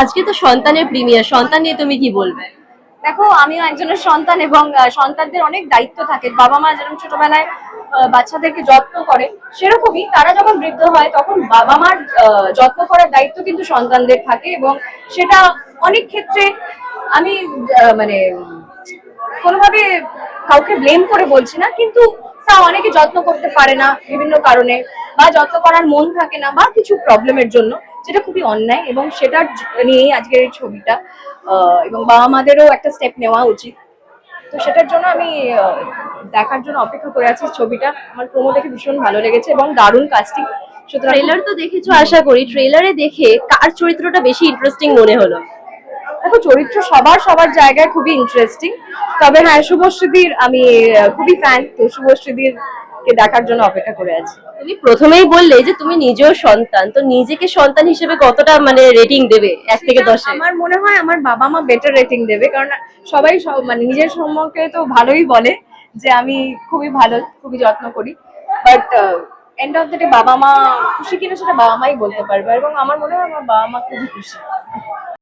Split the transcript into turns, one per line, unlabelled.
আজকে তো সন্তানের প্রিমিয়ার, সন্তান নিয়ে তুমি কি বলবে?
দেখো, আমিও একজনের সন্তান এবং সন্তানদের অনেক দায়িত্ব থাকে। বাবা মা যেরকম ছোটবেলায় বাচ্চাদেরকে যত্ন করে, সেরকমই তারা যখন বৃদ্ধ হয়, তখন বাবা মার যত্ন করার দায়িত্ব কিন্তু সন্তানদের থাকে এবং সেটা অনেক ক্ষেত্রে আমি মানে কোনোভাবে কাউকে ব্লেম করে বলছি না, কিন্তু তা অনেকে যত্ন করতে পারে না বিভিন্ন কারণে বা যত্ন করার মন থাকে না বা কিছু প্রবলেমের জন্য। যেটা খুবই অন্যায় এবং সেটার নিয়েই আজকের এই ছবিটা এবং বাবা মাদেরও একটা স্টেপ নেওয়া উচিত। তো সেটার জন্য আমি দেখার জন্য অপেক্ষা করে আছি ছবিটা। আমার প্রোমো দেখে ভীষণ ভালো লেগেছে এবং দারুণ কাস্টিং
ট্রেলার তো দেখেছ আশা করি। ট্রেলারে দেখে কার চরিত্রটা বেশি ইন্টারেস্টিং মনে হলো?
দেখো চরিত্র সবার সবার জায়গায় খুবই ইন্টারেস্টিং তবে হ্যাঁ শুভশ্রীদির আমি খুবই ফ্যান তো শুভশ্রীদির কে দেখার জন্য অপেক্ষা করে আছি।
তুমি প্রথমেই বললে যে তুমি নিজেও সন্তান তো নিজেকে সন্তান হিসেবে কতটা মানে রেটিং দেবে? এক থেকে দশে।
আমার মনে হয় আমার বাবা মা বেটার রেটিং দেবে কারণ সবাই সব- মানে নিজের সম্পর্কে তো ভালোই বলে যে আমি খুবই ভালো খুবই যত্ন করি। But end of the day বাবা মা খুশি কিনা সেটা বাবা মাই বলতে পারবে এবং আমার মনে হয় আমার বাবা মা খুবই খুশি।